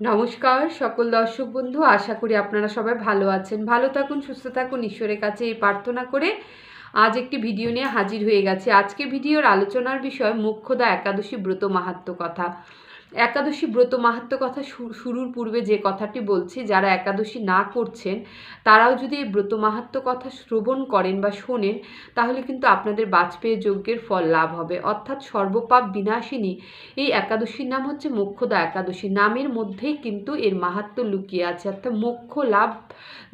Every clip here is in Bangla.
নমস্কার সকল দর্শক বন্ধু, আশা করি আপনারা সবাই ভালো আছেন। ভালো থাকুন, সুস্থ থাকুন, ঈশ্বরের কাছে এই প্রার্থনা করে আজ একটি ভিডিও নিয়ে হাজির হয়ে গেছে। আজকে ভিডিওর আলোচনার বিষয় মুখ্যদা একাদশী ব্রত মাহাত্ম কথা। একাদশী ব্রত মাহাত্ম কথা শুরুর পূর্বে যে কথাটি বলছি, যারা একাদশী না করছেন, তারাও যদি এই ব্রত মাহাত্ম কথা শ্রবণ করেন বা শোনেন, তাহলে কিন্তু আপনাদের বাজপেয়ী যজ্ঞের ফল লাভ হবে। অর্থাৎ সর্বপাপ বিনাশিনী, এই একাদশীর নাম হচ্ছে মোক্ষদা একাদশী। নামের মধ্যেই কিন্তু এর মাহাত্ম লুকিয়ে আছে। অর্থাৎ মোক্ষ লাভ,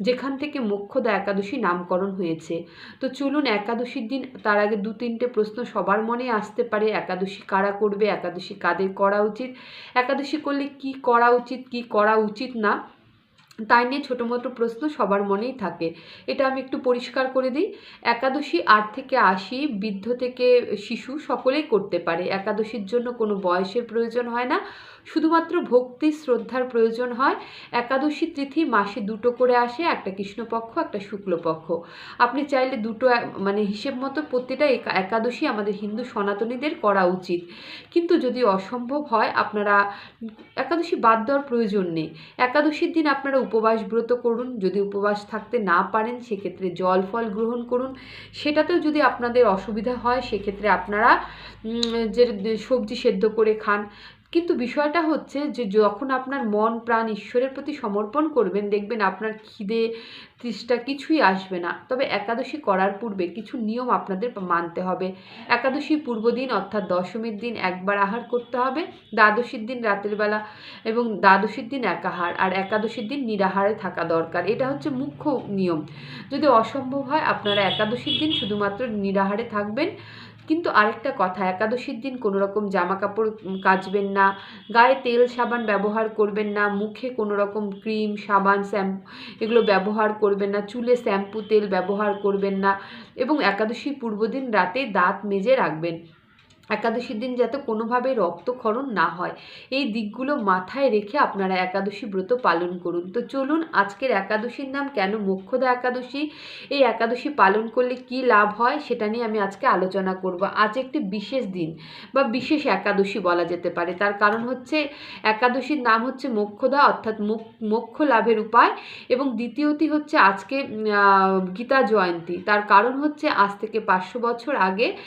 যেখান থেকে মোক্ষদা একাদশী নামকরণ হয়েছে। তো চলুন একাদশীর দিন, তার আগে দু তিনটে প্রশ্ন সবার মনে আসতে পারে। একাদশী কারা করবে? একাদশী কাদের করা উচিত? একাদশী করলে কি করা উচিত, কি করা উচিত না, তাই নিয়ে ছোটো মতো প্রশ্ন সবার মনেই থাকে। এটা আমি একটু পরিষ্কার করে দিই। একাদশী আট থেকে আশি, বৃদ্ধ থেকে শিশু সকলেই করতে পারে। একাদশীর জন্য কোনো বয়সের প্রয়োজন হয় না। শুধুমাত্র ভক্তি, শ্রদ্ধার প্রয়োজন হয়। একাদশী তিথি মাসে দুটো করে আসে, একটা কৃষ্ণপক্ষ, একটা শুক্লপক্ষ। আপনি চাইলে দুটো মানে হিসেব মতো প্রতিটা একা- একাদশী আমাদের হিন্দু সনাতনীদের করা উচিত। কিন্তু যদি অসম্ভব হয়, আপনারা, একাদশী বাদ দেওয়ার প্রয়োজন নেই। একাদশীর দিন আপনারা উপবাস ব্রত করুন। যদি উপবাস থাকতে না পারেন, সেক্ষেত্রে জল, ফল গ্রহণ করুন। সেটাতেও যদি আপনাদের অসুবিধা হয়, সেক্ষেত্রে আপনারা যে সবজি সেদ্ধ করে খান কিন্তু বিষয়টা হচ্ছে যে যখন আপনার মন, প্রাণ ঈশ্বরের প্রতি সমর্পণ করবেন, দেখবেন আপনার খিদে তৃষ্ণা কিছুই আসবে না। তবে একাদশী করার পূর্বে কিছু নিয়ম আপনাদের মানতে হবে। একাদশীর পূর্বদিন অর্থাৎ দশমীর দিন একবার আহার করতে হবে, দ্বাদশীর দিন রাতের বেলা এবং দ্বাদশীর দিন একাহার আর একাদশীর দিন নিরাহারে থাকা দরকার। এটা হচ্ছে মুখ্য নিয়ম। যদি অসম্ভব হয়, আপনারা একাদশীর দিন শুধুমাত্র নিরাহারে থাকবেন। কিন্তু আরেকটা কথা, একাদশীর দিন কোনো রকম জামা কাপড় কাচবেন না, গায়ে তেল সাবান ব্যবহার করবেন না, মুখে কোনো রকম ক্রিম, সাবান, শ্যাম্পু এগুলো ব্যবহার করবেন না, চুলে শ্যাম্পু তেল ব্যবহার করবেন না এবং একাদশীর পূর্বদিন রাতে দাঁত মেজে রাখবেন। একাদশীর দিন যাতে কোনোভাবে রক্তক্ষরণ না হয়। এই দিকগুলো মাথায় রেখে আপনারা একাদশী ব্রত পালন করুন। তো চলুন, আজকের একাদশীর নাম কেন মোক্ষদা একাদশী? এই একাদশী পালন করলে কি লাভ হয় সেটা নিয়ে আমি আজকে আলোচনা করব। আজ একটি বিশেষ দিন বা বিশেষ একাদশী বলা যেতে পারে। তার কারণ হচ্ছে, একাদশীর নাম হচ্ছে মোক্ষদা, অর্থাৎ মোক- মোক্ষ লাভের উপায়। এবং দ্বিতীয়টি হচ্ছে আজকে গীতা জয়ন্তী। তার কারণ হচ্ছে, আজ থেকে পাঁচশো বছর আগে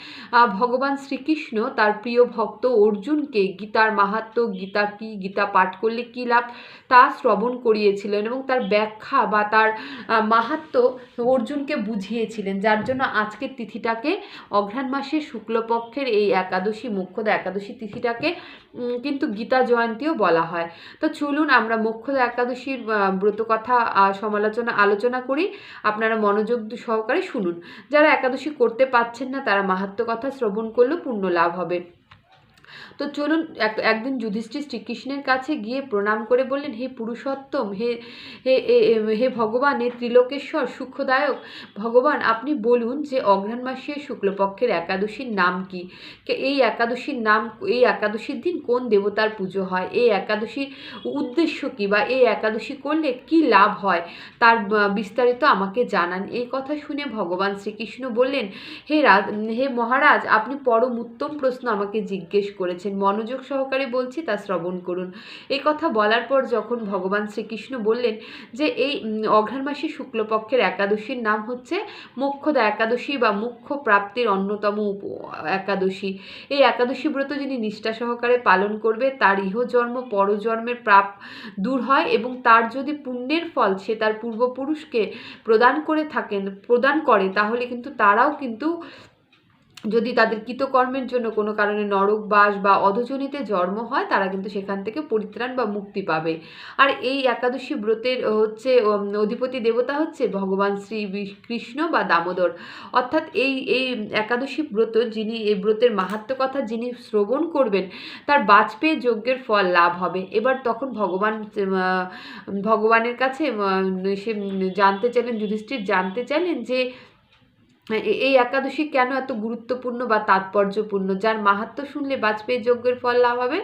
ভগবান শ্রীকৃষ্ণ তার প্রিয় ভক্ত অর্জুনকে গীতার মাহাত্ম্য গীতা কি গীতা পাঠ করলে কী লাভ? তা শ্রবণ করিয়েছিলেন এবং তার ব্যাখ্যা বা তার আহ, মাহাত্ম্য অর্জুনকে বুঝিয়েছিলেন যার জন্য আজকের তিথিটাকে অঘ্রাণ মাসের শুক্লপক্ষের এই একাদশী মুখ্যদা একাদশী তিথিটাকে কিন্তু গীতা জয়ন্তীও বলা হয়। তো চলুন আমরা মুখ্যদা একাদশীর আহ, ব্রত কথা সমালোচনা আলোচনা করি। আপনারা মনোযোগ সহকারে শুনুন। যারা একাদশী করতে পারছেন না তারা মাহাত্ম্য কথা শ্রবণ করলেও পূর্ণ লাভ হবে। তো চলুন, এক, একদিন যুধিষ্ঠির শ্রীকৃষ্ণের কাছে গিয়ে প্রণাম করে বললেন, হে পুরুষোত্তম, হে হে হে ভগবান, হে ত্রিলোকেশ্বর সুখদায়ক ভগবান, আপনি বলুন যে অঘ্রাণ মাসের শুক্লপক্ষের একাদশীর নাম কি? এই একাদশীর নাম, এই একাদশীর দিন কোন দেবতার পুজো হয়? এই একাদশীর উদ্দেশ্য কী বা এই একাদশী করলে কি লাভ হয়? তার বিস্তারিত আমাকে জানান। এই কথা শুনে ভগবান শ্রীকৃষ্ণ বললেন, হে হে মহারাজ, আপনি পরম উত্তম প্রশ্ন আমাকে জিজ্ঞেস করেছেন। মনোযোগ সহকারে বলছি, তা শ্রবণ করুন। এই কথা বলার পর যখন ভগবান শ্রীকৃষ্ণ বললেন যে, এই অঘ্রাণ মাসের শুক্লপক্ষের একাদশীর নাম হচ্ছে মোক্ষদা একাদশী বা মুখ্য প্রাপ্তির অন্যতম একাদশী। এই একাদশী ব্রত যিনি নিষ্ঠা সহকারে পালন করবে, তার ইহজন্ম পরজন্মের প্রাপ দূর হয় এবং তার যদি পুণ্যের ফল সে তার পূর্বপুরুষকে প্রদান করে থাকেন, প্রদান করে, তাহলে কিন্তু তারাও কিন্তু যদি তাদের কৃতকর্মের জন্য কোনো কারণে নরকবাস বা অধজনিতে জন্ম হয়, তারা কিন্তু সেখান থেকে পরিত্রাণ বা মুক্তি পাবে। আর এই একাদশী ব্রতের হচ্ছে অধিপতি দেবতা হচ্ছে ভগবান শ্রী কৃষ্ণ বা দামোদর। অর্থাৎ এই এই একাদশী ব্রত যিনি, এই ব্রতের মাহাত্ম্য কথা যিনি শ্রবণ করবেন, তার বাজপেয়ী যজ্ঞের ফল লাভ হবে। এবার তখন ভগবান ভগবানের কাছে সে জানতে চাইলেন, যুধিষ্ঠির জানতে চাইলেন যে এই একাদশী কেন এত গুরুত্বপূর্ণ বা তাৎপর্যপূর্ণ? যার মাহাত্ম শুনলে বাজপেয়ী যজ্ঞের ফল লাভ হবে?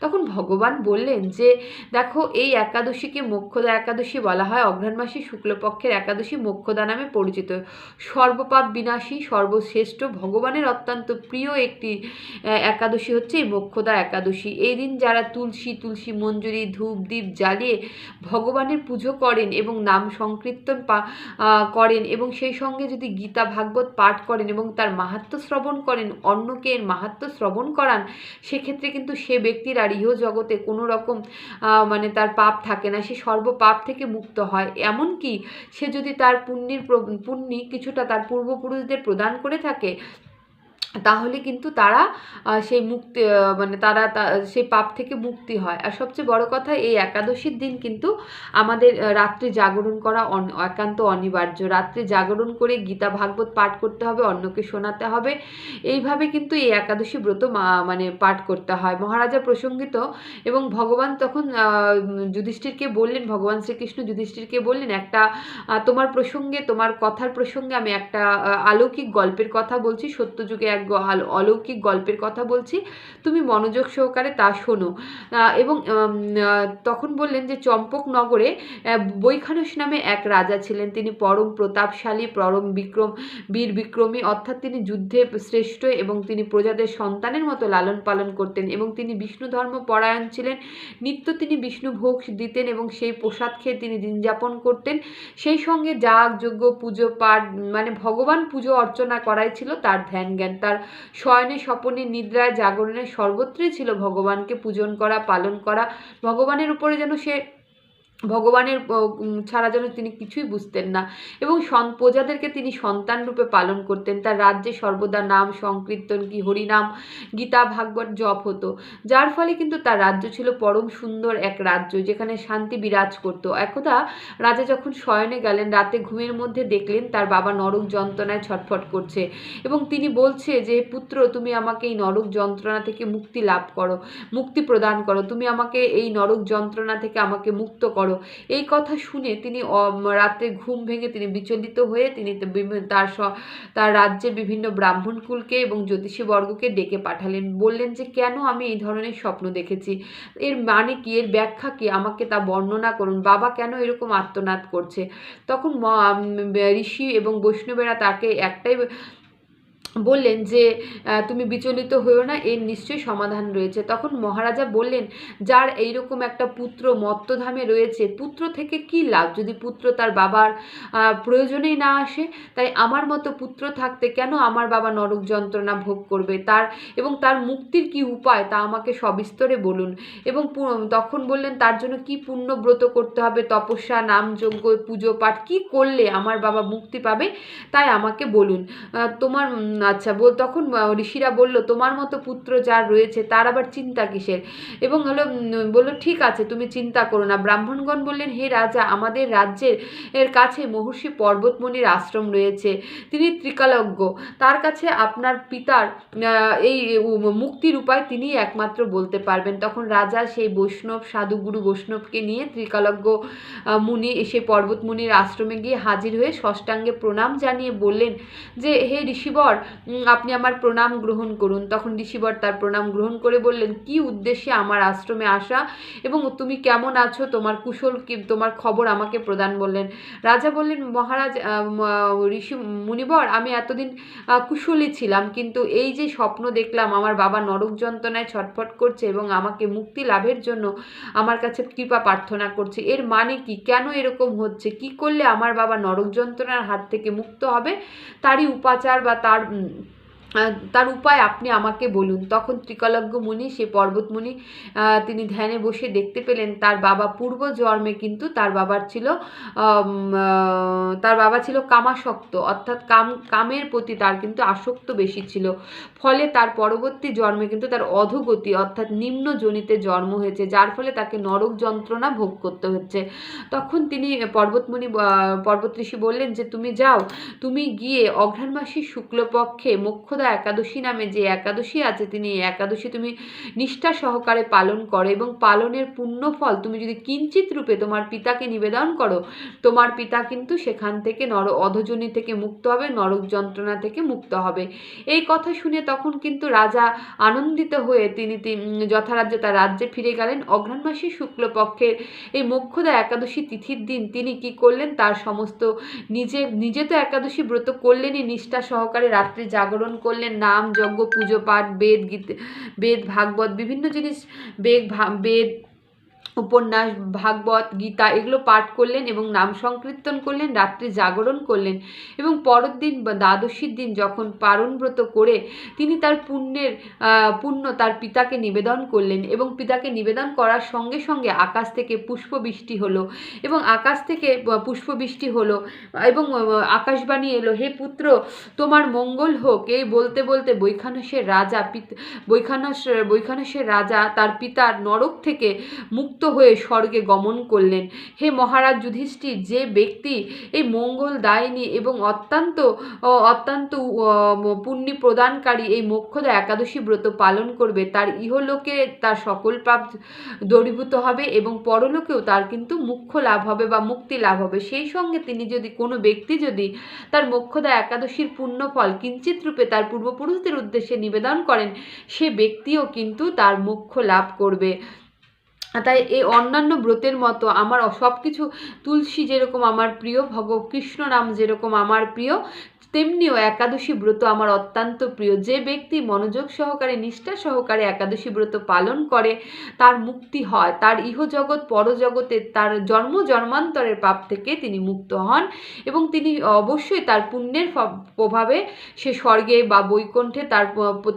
তখন ভগবান বললেন যে, দেখো, এই একাদশীকে মোক্ষদা একাদশী বলা হয়। অঘ্রাণ মাসে শুক্লপক্ষের একাদশী মোক্ষদা নামে পরিচিত। সর্বপাপ বিনাশী, সর্বশ্রেষ্ঠ, ভগবানের অত্যন্ত প্রিয় একটি একাদশী হচ্ছে এই মোক্ষদা একাদশী। এই দিন যারা তুলসী তুলসী মঞ্জুরি, ধূপ দ্বীপ জ্বালিয়ে ভগবানের পুজো করেন এবং নাম সংকীর্তন করেন এবং সেই সঙ্গে যদি গীতা ভাগবত পাঠ করেন এবং তার মাহাত্ম শ্রবণ করেন, অন্যকে এর মাহাত্ম শ্রবণ করান, সেক্ষেত্রে কিন্তু সে ব্যক্তির আর ইহ জগতে কোনো রকম মানে তার পাপ থাকে না। সে সর্বপাপ থেকে মুক্ত হয়। এমনকি সে যদি তার পুণ্যের পুণ্যি কিছুটা তার পূর্বপুরুষদের প্রদান করে থাকে তাহলে কিন্তু তারা সেই মুক্তি মানে তারা সেই পাপ থেকে মুক্তি হয়। আর সবচেয়ে বড় কথা এই একাদশীর দিন কিন্তু আমাদের রাত্রে জাগরণ করা একান্ত অনিবার্য। রাত্রে জাগরণ করে গীতা ভাগবত পাঠ করতে হবে অন্যকে শোনাতে হবে। এইভাবে কিন্তু এই একাদশী ব্রত মানে পাঠ করতে হয়। মহারাজা প্রসঙ্গিত এবং ভগবান তখন যুধিষ্ঠিরকে বললেন ভগবান শ্রীকৃষ্ণ যুধিষ্ঠিরকে বললেন একটা তোমার প্রসঙ্গে তোমার কথার প্রসঙ্গে আমি একটা আহ, অলৌকিক গল্পের কথা বলছি। সত্যযুগে এক অলৌকিক গল্পের কথা বলছি তুমি মনোযোগ সহকারে তা শোনো। এবং তখন বললেন যে চম্পকনগরে আহ, বৈখানস নামে এক রাজা ছিলেন। তিনি পরম প্রতাপশালী পরম বিক্রম বীর বিক্রমী অর্থাৎ তিনি যুদ্ধে শ্রেষ্ঠ এবং তিনি প্রজাদের সন্তানের মতো লালন পালন করতেন এবং তিনি বিষ্ণু ধর্ম পরায়ণ ছিলেন। নিত্য তিনি বিষ্ণু ভোগ দিতেন এবং সেই প্রসাদ খেয়ে তিনি দিন যাপন করতেন। সেই সঙ্গে যাগ যজ্ঞ পুজো পাঠ মানে ভগবান পুজো অর্চনা করাই ছিল তার ধ্যান জ্ঞান তার শয়নে স্বপনে নিদ্রায় জাগরণে সর্বত্রই ছিল ভগবানকে পূজন করা, পালন করা। ভগবানের উপরে যেন সে ভগবানের ছাড়া যেন তিনি কিছুই বুঝতেন না। এবং সন, প্রজাদেরকে তিনি সন্তান রূপে পালন করতেন। তার রাজ্যে সর্বদা নাম, সংকীর্তন কি হরিনাম, গীতা, ভাগবত জপ হতো। যার ফলে কিন্তু তার রাজ্য ছিল পরম সুন্দর এক রাজ্য, যেখানে শান্তি বিরাজ করতো। একদা রাজা যখন শয়নে গেলেন, রাতে ঘুমের মধ্যে দেখলেন তার বাবা নরক যন্ত্রণায় ছটফট করছে। এবং তিনি বলছে যে, পুত্র, তুমি আমাকে এই নরক যন্ত্রণা থেকে মুক্তি লাভ করো, মুক্তি প্রদান করো। তুমি আমাকে এই নরক যন্ত্রণা থেকে আমাকে মুক্ত করো। এই কথা শুনে তিনি রাতে ঘুম ভেঙে তিনি বিচলিত হয়ে তিনি তার তার রাজ্যের বিভিন্ন ব্রাহ্মণ কুলকে এবং জ্যোতিষী বর্গকে ডেকে পাঠালেন। বললেন যে, কেন আমি এই ধরনের স্বপ্ন দেখেছি? এর মানে কি? এর ব্যাখ্যা কি? আমাকে তা বর্ণনা করুন। বাবা কেন এরকম আত্মনাদ করছে? তখন ঋষি এবং বৈষ্ণবেরা তাকে একটাই বললেন যে তুমি বিচলিত হয়েও না, এর নিশ্চয়ই সমাধান রয়েছে। তখন মহারাজা বললেন, যার এইরকম একটা পুত্র মত্তধামে রয়েছে, পুত্র থেকে কি লাভ? যদি পুত্র তার বাবার প্রয়োজনেই না আসে, তাই আমার মতো পুত্র থাকতে কেন আমার বাবা নরক যন্ত্রণা ভোগ করবে? তার এবং তার মুক্তির কি উপায়, তা আমাকে সবিস্তরে বলুন। এবং তখন বললেন, তার জন্য কি পুণ্যব্রত করতে হবে? তপস্যা, নাম যজ্ঞ, পুজো পাঠ কি করলে আমার বাবা মুক্তি পাবে? তাই আমাকে বলুন। তোমার আচ্ছা বল, তখন ঋষিরা বলল, তোমার মতো পুত্র যার রয়েছে, তার আবার চিন্তা কিসের? এবং হলো বলল, ঠিক আছে, তুমি চিন্তা করো না। ব্রাহ্মণগণ বললেন, হে রাজা, আমাদের রাজ্যের, এর কাছে মহর্ষি পর্বতমণির আশ্রম রয়েছে। তিনি ত্রিকালজ্ঞ। তার কাছে আপনার পিতার এই মুক্তির উপায় তিনি একমাত্র বলতে পারবেন। তখন রাজা সেই বৈষ্ণব, সাধুগুরু বৈষ্ণবকে নিয়ে ত্রিকালজ্ঞ মুনি সেই পর্বত মুনির আশ্রমে গিয়ে হাজির হয়ে ষষ্ঠাঙ্গে প্রণাম জানিয়ে বললেন যে, হে ঋষিবর আপনি আমার প্রণাম গ্রহণ করুন। তখন ঋষিবর তার প্রণাম গ্রহণ করে বললেন, কি উদ্দেশ্যে আমার আশ্রমে আসা এবং তুমি কেমন আছো? তোমার কুশল কি, তোমার খবর আমাকে প্রদান বললেন রাজা বললেন, মহারাজ ঋষি মুনিবর, আমি এতদিন কুশলী ছিলাম, কিন্তু এই যে স্বপ্ন দেখলাম, আমার বাবা নরক যন্ত্রণায় ছটফট করছে এবং আমাকে মুক্তি লাভের জন্য আমার কাছে কৃপা প্রার্থনা করছে। এর মানে কি? কেন এরকম হচ্ছে? কি করলে আমার বাবা নরক যন্ত্রণার হাত থেকে মুক্ত হবে? তারই উপাচার বা তার um, তার উপায় আপনি আমাকে বলুন। তখন ত্রিকলজ্ঞ মুনি সে পর্বতমুনি তিনি ধ্যানে বসে দেখতে পেলেন তার বাবা পূর্ব জন্মে কিন্তু তার বাবার ছিল তার বাবা ছিল কামাসক্ত। অর্থাৎ কাম কামের প্রতি তার কিন্তু আসক্ত বেশি ছিল। ফলে তার পরবর্তী জন্মে কিন্তু তার অধোগতি অর্থাৎ নিম্ন জনিতে জন্ম হয়েছে যার ফলে তাকে নরক যন্ত্রণা ভোগ করতে হচ্ছে। তখন তিনি পর্বতমুনি আহ, পর্বত ঋষি বললেন যে তুমি যাও তুমি গিয়ে অঘ্রাণ মাসের শুক্লপক্ষে মোক্ষ মুখ্যদা একাদশী নামে যে একাদশী আছে, তিনি এই একাদশী তুমি নিষ্ঠা সহকারে পালন করো এবং পালনের পুণ্য ফল তুমি যদি কিঞ্চিত রূপে তোমার পিতাকে নিবেদন করো, তোমার পিতা কিন্তু সেখান থেকে নর অধজনী থেকে মুক্ত হবে, নরক যন্ত্রণা থেকে মুক্ত হবে। এই কথা শুনে তখন কিন্তু রাজা আনন্দিত হয়ে তিনি যথারাজ্যে তার রাজ্যে ফিরে গেলেন। অঘ্রাণ মাসের শুক্লপক্ষের এই মোক্ষদা একাদশী তিথির দিন তিনি কি করলেন? তার সমস্ত নিজে নিজে তো একাদশী ব্রত করলেনই, নিষ্ঠা সহকারে রাত্রি জাগরণ করলেন নাম যজ্ঞ পুজো পাঠ বেদ গীত বেদ ভাগবত বিভিন্ন জিনিস বেদ ভা- বেদ উপন্যাস, ভাগবত, গীতা এগুলো পাঠ করলেন এবং নাম সংকীর্তন করলেন, রাত্রি জাগরণ করলেন এবং পরের দিন বা দ্বাদশীর দিন যখন পারণ ব্রত করে তিনি তার পুণ্যের পুণ্য তার পিতাকে নিবেদন করলেন এবং পিতাকে নিবেদন করার সঙ্গে সঙ্গে আকাশ থেকে পুষ্পবৃষ্টি হলো এবং আকাশ থেকে পুষ্পবৃষ্টি হলো এবং আকাশবাণী এলো, হে পুত্র, তোমার মঙ্গল হোক। এই বলতে বলতে বৈখানসের রাজা বৈখানস, বৈখানসের রাজা তার পিতার নরক থেকে মুক্ত হয়ে স্বর্গে গমন করলেন। হে মহারাজ যুধিষ্ঠির, যে ব্যক্তি এই মঙ্গল দায়িনী এবং অত্যন্ত অত্যন্ত পুণ্যি প্রদানকারী এই মোক্ষদা একাদশী ব্রত পালন করবে, তার ইহলোকে তার সকল পাপ দূরীভূত হবে এবং পরলোকেও তার কিন্তু মুখ্য লাভ হবে বা মুক্তি লাভ হবে। সেই সঙ্গে তিনি যদি কোনো ব্যক্তি যদি তার মোক্ষদা একাদশীর পুণ্য ফল কিঞ্চিত রূপে তার পূর্বপুরুষদের উদ্দেশ্যে নিবেদন করেন, সে ব্যক্তিও কিন্তু তার মোক্ষ লাভ করবে। তাই এই অন্যান্য ব্রতের মতো আমার সব কিছু তুলসী যেরকম আমার প্রিয় ভগ কৃষ্ণ নাম যেরকম আমার প্রিয় তেমনিও একাদশী ব্রত আমার অত্যন্ত প্রিয়। যে ব্যক্তি মনোযোগ সহকারে, নিষ্ঠা সহকারে একাদশী ব্রত পালন করে, তার মুক্তি হয়। তার ইহজগৎ পরজগতে তার জন্ম, জন্মান্তরের পাপ থেকে তিনি মুক্ত হন এবং তিনি অবশ্যই তার পুণ্যের প্রভাবে সে স্বর্গে বা বৈকুণ্ঠে তার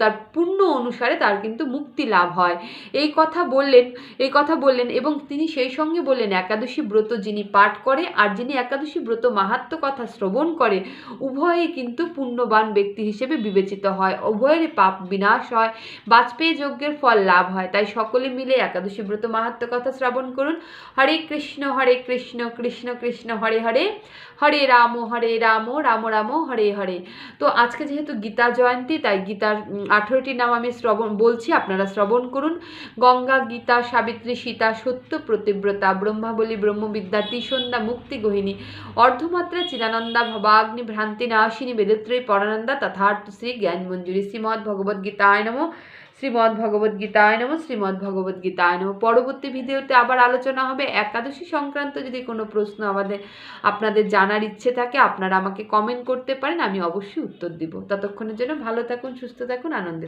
তার পুণ্য অনুসারে তার কিন্তু মুক্তি লাভ হয়। এই কথা বললেন, এই কথা বললেন এবং তিনি সেই সঙ্গে বললেন, একাদশী ব্রত যিনি পাঠ করে আর যিনি একাদশী ব্রত মাহাত্ম কথা শ্রবণ করে উভয়ই কিন্তু পুণ্যবান ব্যক্তি হিসেবে বিবেচিত হয়। উভয়েরই পাপ বিনাশ হয়, বাজপেয়ী যজ্ঞের ফল লাভ হয়। তাই সকলে মিলে একাদশী ব্রত মাহাত্ম কথা শ্রবণ করুন। হরে কৃষ্ণ হরে কৃষ্ণ কৃষ্ণ কৃষ্ণ, হরে হরে। হরে রাম হরে রাম রাম রাম, হরে হরে। তো আজকে যেহেতু গীতা জয়ন্তী, তাই গীতার আঠেরোটি নাম আমি শ্রবণ, বলছি, আপনারা শ্রবণ করুন। গঙ্গা, গীতা, সাবিত্রী, সীতা, সত্য, প্রতিব্রতা, ব্রহ্মাবলী, ব্রহ্মবিদ্যা ত্রিসন্ধ্যা মুক্তি, গহিনী, অর্ধমাত্রা, চিদানন্দা, ভবাগ্নি, ভ্রান্তি নাশিনী বেদত্রয়ী পরানন্দা তথার্থ শ্রী জ্ঞান মঞ্জুরি শ্রীমদ্ ভগবদ গীতায় নম শ্রীমদ্ ভগবদ গীতায় নম শ্রীমদ্ ভগবদ গীতায় নম পরবর্তী ভিডিওতে আবার আলোচনা হবে একাদশী সংক্রান্ত যদি কোনো প্রশ্ন আমাদের, আপনাদের জানার ইচ্ছে থাকে, আপনারা আমাকে কমেন্ট করতে পারেন, আমি অবশ্যই উত্তর দিব। ততক্ষণের জন্য ভালো থাকুন, সুস্থ থাকুন, আনন্দে থাকুন।